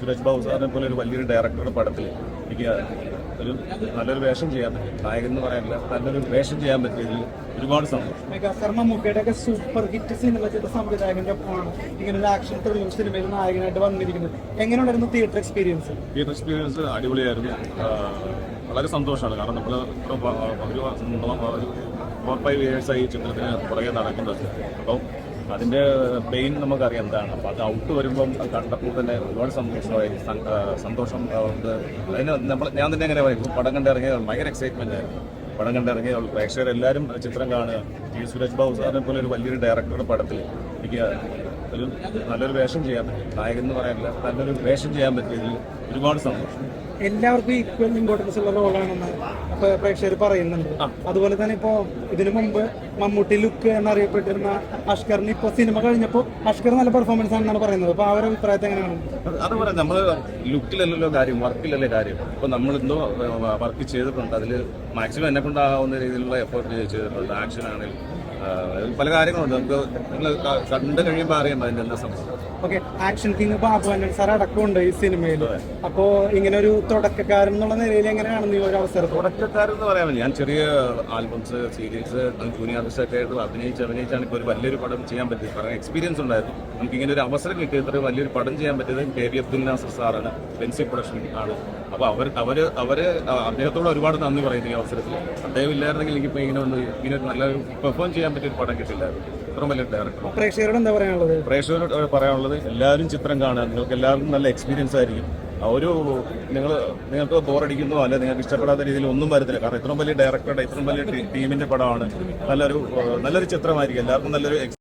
സുരേഷ് ബാബു സാറിനെ പോലെ ഒരു വലിയൊരു ഡയറക്ടറുടെ പടത്തിൽ എനിക്ക് ഒരു നല്ലൊരു വേഷം ചെയ്യാൻ പറ്റി നായകൻ എന്ന് പറയാനില്ല നല്ലൊരു വേഷം ചെയ്യാൻ പറ്റിയതിൽ ഒരുപാട് സന്തോഷം സൂപ്പർ ഹിറ്റ് സിനിമ ചെയ്ത സംവിധായകന്റെ ഒപ്പമാണ് ഇങ്ങനെ ഒരു ആക്ഷൻ ത്രില്ലർ സിനിമയിൽ നായകനായിട്ട് വന്നിരിക്കുന്നത് എങ്ങനെയുണ്ടായിരുന്നു തിയേറ്റർ എക്സ്പീരിയൻസ് തിയേറ്റർ എക്സ്പീരിയൻസ് അടിപൊളിയായിരുന്നു വളരെ സന്തോഷമാണ് കാരണം നമ്മൾ ഒരു ഫോർ ഫൈവ് ഇയേഴ്സായി ആയി ചിത്രത്തിന് പുറകെ നടക്കുന്നത് അപ്പം അതിന്റെ പെയിൻ നമുക്കറിയാം എന്താണ്. അപ്പോൾ അത് ഔട്ട് വരുമ്പം കണ്ടപ്പോൾ തന്നെ ഒരുപാട് സന്തോഷമായി. സന്തോഷം ഉണ്ട്. അതിന് നമ്മൾ ഞാൻ തന്നെ എങ്ങനെ പറയും. പടം കണ്ടിറങ്ങിയ ഭയങ്കര എക്സൈറ്റ്മെന്റ് ആയിരുന്നു. പടം കണ്ടിറങ്ങിയ പ്രേക്ഷകരെല്ലാവരും ചിത്രം കാണുക. ടി. സുരേഷ് ബാബു സാറിനെ പോലെ ഒരു വലിയൊരു ഡയറക്ടറുടെ പടത്തിൽ എനിക്ക് ഒരു നല്ലൊരു വേഷം ചെയ്യാൻ പറ്റി. നായകൻ എന്ന് പറയാനില്ല നല്ലൊരു വേഷം ചെയ്യാൻ പറ്റിയതിൽ ഒരുപാട് സന്തോഷം. എല്ലാവർക്കും ഈക്വൽ ഇമ്പോർട്ടൻസ് ഉള്ള റോളാണെന്ന് പ്രേക്ഷകർ പറയുന്നുണ്ട്. അതുപോലെ തന്നെ ഇപ്പോ ഇതിനു മുമ്പ് മമ്മൂട്ടി ലുക്ക് എന്നറിയപ്പെട്ടിരുന്ന അഷ്കറിന് ഇപ്പൊ സിനിമ കഴിഞ്ഞപ്പോൾ അഷ്കർ നല്ല പെർഫോമൻസ് ആണെന്നാണ് പറയുന്നത്. അപ്പോൾ ആ ഒരു അഭിപ്രായത്തെ എങ്ങനെയാണ്? അത് പറയാം നമ്മൾ ലുക്കിലല്ലല്ലോ കാര്യം വർക്കിലല്ലേ കാര്യം. ഇപ്പൊ നമ്മൾ എന്തോ വർക്ക് ചെയ്തിട്ടുണ്ട്. അതിൽ മാക്സിമം എന്നെ കൊണ്ടാവുന്ന രീതിയിലുള്ള എഫേർട്ട് ചെയ്തിട്ടുണ്ട്. ആക്ഷൻ ആണെങ്കിൽ പല കാര്യങ്ങളുണ്ട്. നമുക്ക് നിങ്ങൾ കണ്ടു കഴിയുമ്പോൾ അറിയാം അതിന്റെ എല്ലാ സംഭവം. ഓക്കെ ആക്ഷൻ കിങ് ബാബു അണ്ണൻ സാർ അടക്കമുണ്ട് ഈ സിനിമയിൽ അപ്പോ ഇങ്ങനെ ഒരു തുടക്കക്കാരൻ എന്നുള്ള നിലയിൽ എങ്ങനെയാണ് ഈ ഒരു അവസരത്തിൽ തുടക്കക്കാരെന്ന് പറയാൻ ഞാൻ ചെറിയ ആൽബംസ് സീരീസ് ജൂനിയർ ആർട്ടിസ്റ്റ് ആയിട്ട് അഭിനയിച്ച് അഭിനയിച്ചാണ് ഇപ്പോൾ ഒരു വലിയൊരു പടം ചെയ്യാൻ പറ്റിയത്. കാരണം എക്സ്പീരിയൻസ് ഉണ്ടായിരുന്നു. നമുക്ക് ഇങ്ങനെ ഒരു അവസരം കിട്ടിയത് വലിയൊരു പടം ചെയ്യാൻ പറ്റിയത് കെ വി അബ്ദുൽ നാസർ സാറാണ് ബെൻസി പ്രൊഡക്ഷൻ ആണ്. അപ്പോൾ അവർ അവർ അവർ അദ്ദേഹത്തോട് ഒരുപാട് നന്ദി പറയുന്നു ഈ അവസരത്തിൽ. അദ്ദേഹം ഇല്ലായിരുന്നെങ്കിൽ എനിക്കിപ്പോൾ ഇങ്ങനെ ഒന്ന് ഇങ്ങനെ ഒരു നല്ലൊരു പെർഫോം ചെയ്യാൻ പറ്റിയ ഒരു പടം കിട്ടില്ലായിരുന്നു. ഡയറക്ടർ പ്രേക്ഷകരോട് എന്താ പറയാനുള്ളത്? പ്രേക്ഷകരോട് പറയാനുള്ളത് എല്ലാവരും ചിത്രം കാണുക. നിങ്ങൾക്ക് എല്ലാവർക്കും നല്ല എക്സ്പീരിയൻസ് ആയിരിക്കും. ആ ഒരു നിങ്ങൾ നിങ്ങൾക്ക് ബോറടിക്കുന്നോ അല്ലെ നിങ്ങൾക്ക് ഇഷ്ടപ്പെടാത്ത രീതിയിൽ ഒന്നും വരത്തില്ല. കാരണം ഇത്രയും വലിയ ഡയറക്ടറുടെ ഇത്രയും വലിയ ടീമിന്റെ പടമാണ്. നല്ലൊരു നല്ലൊരു ചിത്രമായിരിക്കും. എല്ലാവർക്കും നല്ലൊരു